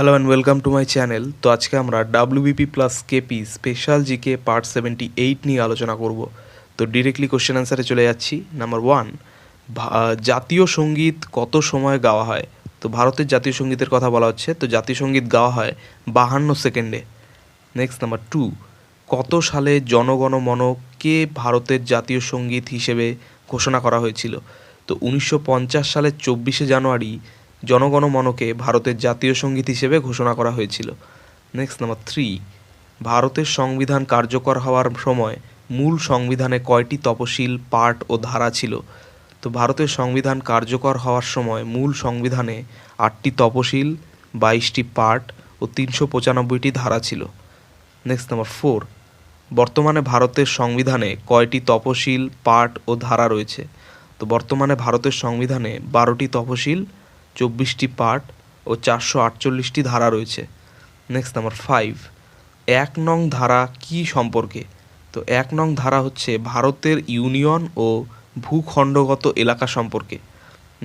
Hello and welcome to my channel তো আজকে আমরা WBP plus KP special GK part seventy eight নিয়ে আলোচনা করব। তো ডিরেক্টলি কোশ্চেন অ্যান্সারে চলে যাচ্ছি। নাম্বার ওয়ান জাতীয় সংগীত কত সময় গাওয়া হয়? তো ভারতের জাতীয় সঙ্গীতের কথা বলা হচ্ছে। তো জাতীয় সংগীত গাওয়া হয় বাহান্ন সেকেন্ডে। নেক্সট নাম্বার টু কত সালে জনগণমন কে ভারতের জাতীয় সংগীত হিসেবে ঘোষণা করা হয়েছিল? তো উনিশশো পঞ্চাশ সালের চব্বিশে জানুয়ারি জনগণমনকে ভারতের জাতীয় সংগীত হিসেবে ঘোষণা করা হয়েছিল। নেক্সট নাম্বার থ্রি ভারতের সংবিধান কার্যকর হওয়ার সময় মূল সংবিধানে কয়টি তপশিল, পাঠ ও ধারা ছিল? তো ভারতের সংবিধান কার্যকর হওয়ার সময় মূল সংবিধানে আটটি তপশিল, বাইশটি পাঠ ও তিনশো পঁচানব্বইটি ধারা ছিল। নেক্সট নাম্বার ফোর বর্তমানে ভারতের সংবিধানে কয়টি তপশিল, পাঠ ও ধারা রয়েছে? তো বর্তমানে ভারতের সংবিধানে বারোটি তপশিল চব্বিশটি পার্ট ও চারশো আটচল্লিশটি ধারা রয়েছে। নেক্সট নাম্বার ফাইভ এক নং ধারা কি সম্পর্কে? তো এক নং ধারা হচ্ছে ভারতের ইউনিয়ন ও ভূখণ্ডগত এলাকা সম্পর্কে।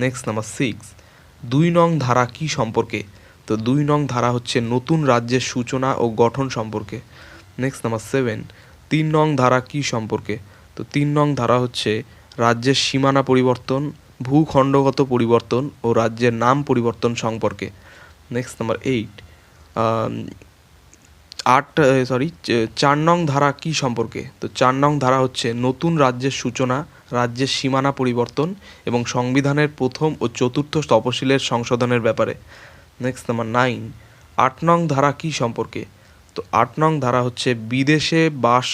নেক্সট নাম্বার সিক্স দুই নং ধারা কি সম্পর্কে? তো দুই নং ধারা হচ্ছে নতুন রাজ্যের সূচনা ও গঠন সম্পর্কে। নেক্সট নাম্বার সেভেন তিন নং ধারা কি সম্পর্কে? তো তিন নং ধারা হচ্ছে রাজ্যের সীমানা পরিবর্তন ভূখণ্ডগত পরিবর্তন ও রাজ্যের নাম পরিবর্তন সম্পর্কে। নেক্সট নাম্বার এইট আট সরি চার নং ধারা কি সম্পর্কে? তো চার নং ধারা হচ্ছে নতুন রাজ্যের সূচনা, রাজ্যের সীমানা পরিবর্তন এবং সংবিধানের প্রথম ও চতুর্থ তপশিলের সংশোধনের ব্যাপারে। নেক্সট নাম্বার নাইন আট নং ধারা কি সম্পর্কে? তো আট নং ধারা হচ্ছে, বিদেশে বাস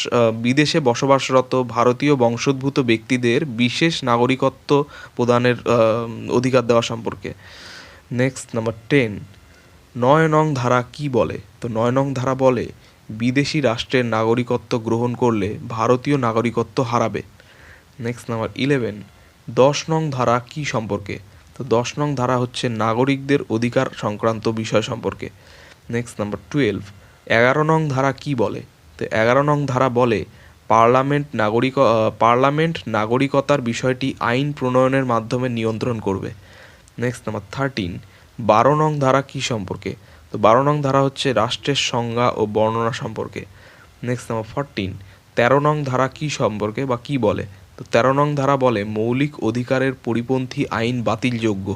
বিদেশে বসবাসরত ভারতীয় বংশোদ্ভূত ব্যক্তিদের বিশেষ নাগরিকত্ব প্রদানের অধিকার দেওয়া সম্পর্কে। নেক্সট নাম্বার টেন নয় নং ধারা কি বলে? তো নয় নং ধারা বলে, বিদেশি রাষ্ট্রের নাগরিকত্ব গ্রহণ করলে ভারতীয় নাগরিকত্ব হারাবে। নেক্সট নাম্বার ইলেভেন দশ নং ধারা কি সম্পর্কে? তো দশ নং ধারা হচ্ছে, নাগরিকদের অধিকার সংক্রান্ত বিষয় সম্পর্কে। নেক্সট নাম্বার টুয়েলভ এগারো নং ধারা কি বলে? তো এগারো নং ধারা বলে, পার্লামেন্ট নাগরিক পার্লামেন্ট নাগরিকতার বিষয়টি আইন প্রণয়নের মাধ্যমে নিয়ন্ত্রণ করবে। নেক্সট নাম্বার থার্টিন বারো নং ধারা কি সম্পর্কে? তো বারো নং ধারা হচ্ছে রাষ্ট্রের সংজ্ঞা ও বর্ণনা সম্পর্কে। নেক্সট নাম্বার ফোরটিন তেরো নং ধারা কি সম্পর্কে বা কি বলে? তো তেরো নং ধারা বলে, মৌলিক অধিকারের পরিপন্থী আইন বাতিলযোগ্য।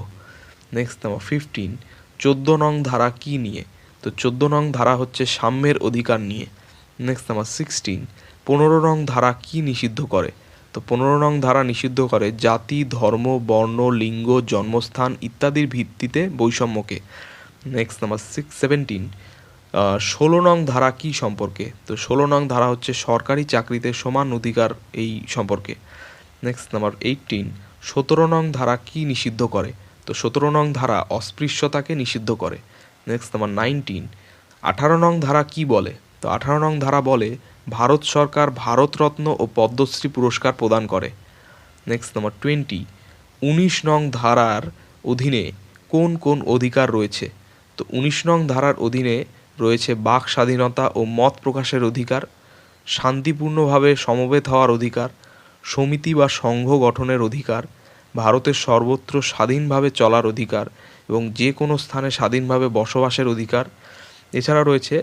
নেক্সট নাম্বার ফিফটিন চোদ্দ নং ধারা কি নিয়ে? তো চোদ্দ নং ধারা হচ্ছে সাম্যের অধিকার নিয়ে। নেক্সট নাম্বার সিক্সটিন পনেরো নং ধারা কি নিষিদ্ধ করে? তো পনেরো নং ধারা নিষিদ্ধ করে জাতি, ধর্ম, বর্ণ, লিঙ্গ, জন্মস্থান ইত্যাদির ভিত্তিতে বৈষম্যকে। নেক্সট নাম্বার সিক্স সেভেন্টিন ষোলো নং ধারা কি সম্পর্কে? তো ষোলো নং ধারা হচ্ছে সরকারি চাকরিতে সমান অধিকার এই সম্পর্কে। নেক্সট নাম্বার এইটিন সতেরো নং ধারা কি নিষিদ্ধ করে? তো সতেরো নং ধারা অস্পৃশ্যতাকে নিষিদ্ধ করে। নেক্সট নাম্বার নাইনটিন আঠারো নং ধারা কি বলে? তো আঠারো নং ধারা বলে, ভারত সরকার ভারতরত্ন ও পদ্মশ্রী পুরস্কার প্রদান করে। নেক্সট নাম্বার টোয়েন্টি উনিশ নং ধারার অধীনে কোন কোন অধিকার রয়েছে? তো উনিশ নং ধারার অধীনে রয়েছে বাক স্বাধীনতা ও মত প্রকাশের অধিকার, শান্তিপূর্ণভাবে সমবেত হওয়ার অধিকার, সমিতি বা সংঘ গঠনের অধিকার, ভারতের সর্বত্র স্বাধীনভাবে চলার অধিকার এবং যে কোনো স্থানে স্বাধীনভাবে বসবাসের অধিকার। এছাড়া রয়েছে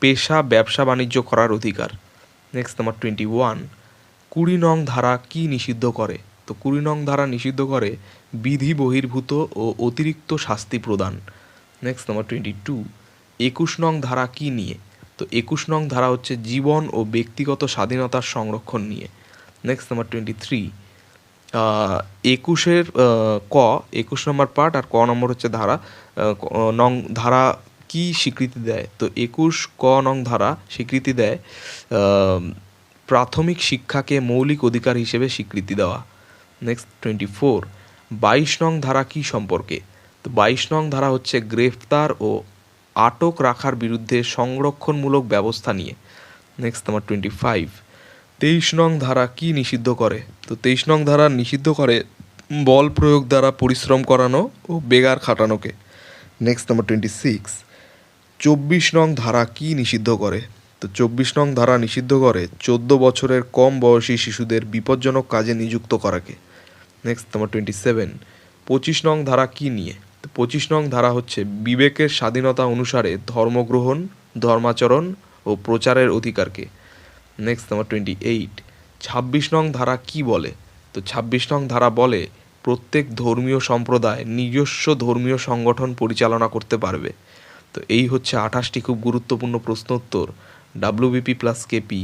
পেশা, ব্যবসা, বাণিজ্য করার অধিকার। নেক্সট নাম্বার টোয়েন্টি ওয়ান কুড়ি নং ধারা কি নিষিদ্ধ করে? তো কুড়ি নং ধারা নিষিদ্ধ করে বিধি বহির্ভূত ও অতিরিক্ত শাস্তি প্রদান। নেক্সট নাম্বার টোয়েন্টি টু একুশ নং ধারা কি নিয়ে? তো একুশ নং ধারা হচ্ছে জীবন ও ব্যক্তিগত স্বাধীনতার সংরক্ষণ নিয়ে। নেক্সট নাম্বার টোয়েন্টি থ্রি একুশের ক, একুশ নম্বর পার্ট আর ক নম্বর হচ্ছে ধারা। নং ধারা কি স্বীকৃতি দেয়? তো একুশ, ক, নং ধারা স্বীকৃতি দেয় প্রাথমিক শিক্ষাকে মৌলিক অধিকার হিসেবে স্বীকৃতি দেওয়া। নেক্সট টোয়েন্টি ফোর বাইশ নং ধারা কি সম্পর্কে? তো বাইশ নং ধারা হচ্ছে গ্রেফতার ও আটক রাখার বিরুদ্ধে সংরক্ষণমূলক ব্যবস্থা নিয়ে। নেক্সট নাম্বার টোয়েন্টি ফাইভ তেইশ নং ধারা কি নিষিদ্ধ করে? তো তেইশ নং ধারা নিষিদ্ধ করে বল প্রয়োগ দ্বারা পরিশ্রম করানো ও বেগার খাটানোকে। নেক্সট নাম্বার টোয়েন্টি সিক্স চব্বিশ নং ধারা কি নিষিদ্ধ করে? তো চব্বিশ নং ধারা নিষিদ্ধ করে চোদ্দ বছরের কম বয়সী শিশুদের বিপজ্জনক কাজে নিযুক্ত করাকে। নেক্সট নাম্বার টোয়েন্টি সেভেন পঁচিশ নং ধারা কি নিয়ে? তো পঁচিশ নং ধারা হচ্ছে বিবেকের স্বাধীনতা অনুসারে ধর্মগ্রহণ, ধর্মাচরণ ও প্রচারের অধিকারকে। নেক্সট নাম্বার টোয়েন্টি এইট ছাব্বিশ নং ধারা কি বলে? তো ছাব্বিশ নং ধারা বলে, প্রত্যেক ধর্মীয় সম্প্রদায় নিজস্ব ধর্মীয় সংগঠন পরিচালনা করতে পারবে। তো এই হচ্ছে আঠাশটি খুব গুরুত্বপূর্ণ প্রশ্নোত্তর। WBP plus KP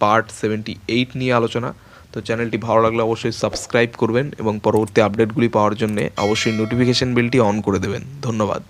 part seventy eight নিয়ে আলোচনা। তো চ্যানেলটি ভালো লাগলে অবশ্যই সাবস্ক্রাইব করবেন এবং পরবর্তী আপডেটগুলি পাওয়ার জন্য অবশ্যই নোটিফিকেশন বেলটি অন করে দেবেন। ধন্যবাদ।